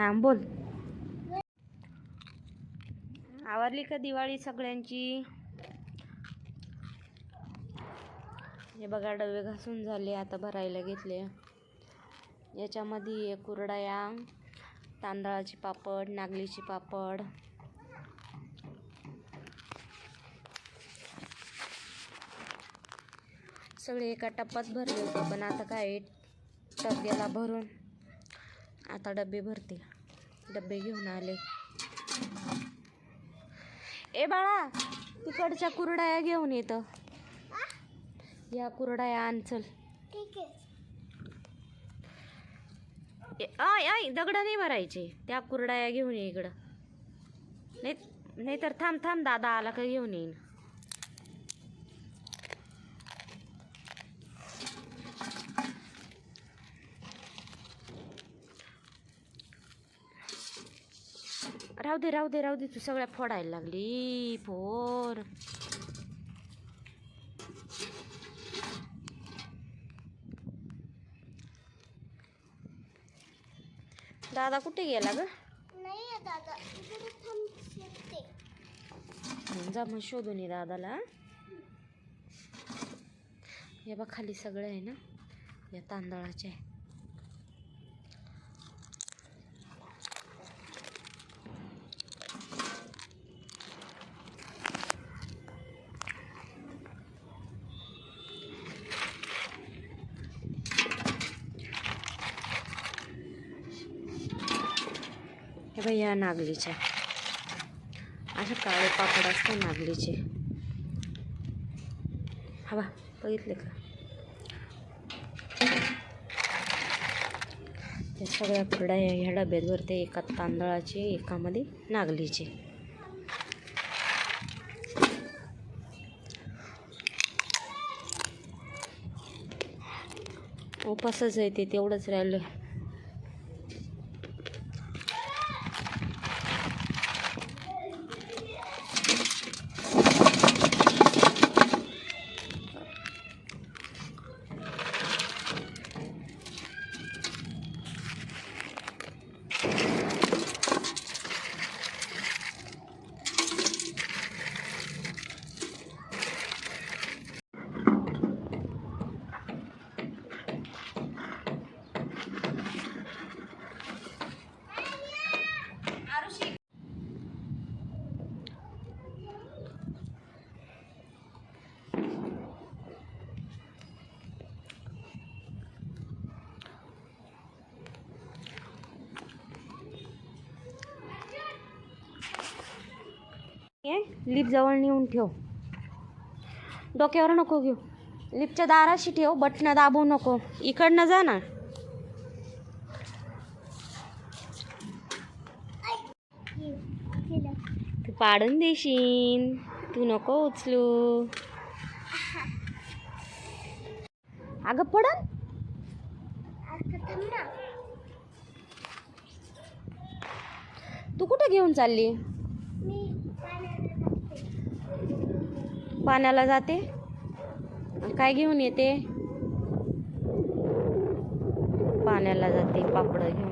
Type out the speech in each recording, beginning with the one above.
हां बोल. आवरली का दिवाळी सगळ्यांची? हे बघा डबे घासून झाले आता भरायला घेतले. याच्यामध्ये कुरडया तांदळाची पापड नागलीची पापड. सगळे एका टप्पात भरले होते पण आता काय टप्प्याला भरून. आता डबे भरते डबे घेऊन आले. ए बाळा तिकडच्या कुरडाया घेऊन येतं या कुरडाया आण चल. ठीक आहे. ए, आय आय दगड नाही भरायचे. त्या कुरडाया घेऊन ये इकडं. नाही नाहीतर थांब थांब दादा आला का घेऊन येईन. राहू दे राहू दे राहू दे. तू सगळ्या फोडायला लागली. फोर दादा कुठे गेला ग? जा मग शोधून ये दादाला. हे बघ खाली सगळं आहे ना? या तांदळाचे. आहे हे या नागलीच्या. असे काळे पापड असते नागलीचे. हवा बघितले का? त्या सगळ्या कुरड्या ह्या डब्यात भरते एका तांदळाचे एकामध्ये नागलीचे. उपासच आहे ते तेवढंच राहिलं. ये लिपजवळ नेऊन ठेव. डोक्यावर नको घेऊ. लिपच्या दाराशी ठेव बटणं दाबू नको. इकडनं जा ना. तू पाडून देशील. तू नको उचलू. अगं पडन. तू कुठं घेऊन चालली? मी पाण्याला जाते. काय घेऊन येते? पाण्याला जाते पापड घेऊन.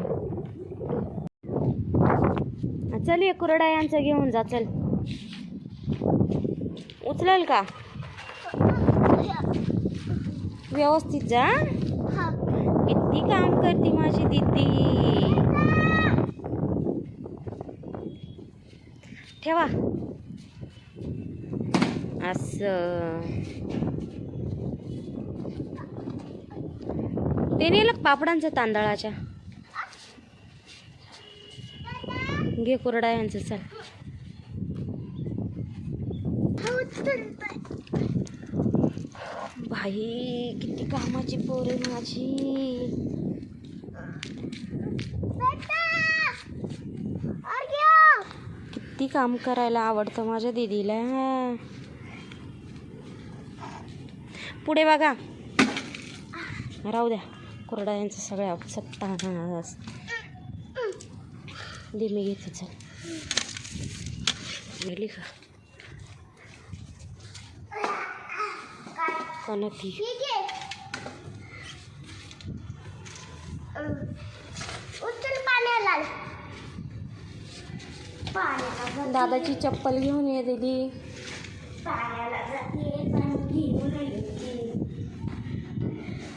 चल ये कुरडा यांचं घेऊन जा चल. उचलेल का? व्यवस्थित जा किती काम करते माझी दीदी. ठेवा. असं. ते नेलं पापडांचं तांदळाच्या? घे कुरडा यांचं चल. भाई किती कामाची पोर आहे माझी. किती काम करायला आवडतं माझ्या दीदीला. पुढे बघा. राहू द्या. कुरडा यांचं सगळ्या सत्ता दे मी घेते चल. गेली का कनकी. दादाची चप्पल घेऊन ये दीदी पाण्याला जाते पाणी घेऊन येते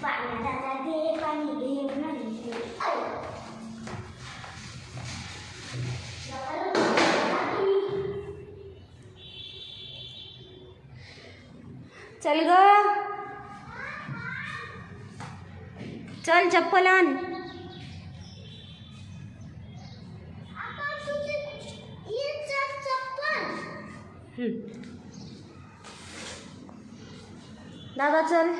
पाण्याला घे पाणी घे येते चल ग. चल चप्पल आण. आता तुझी दादा चल.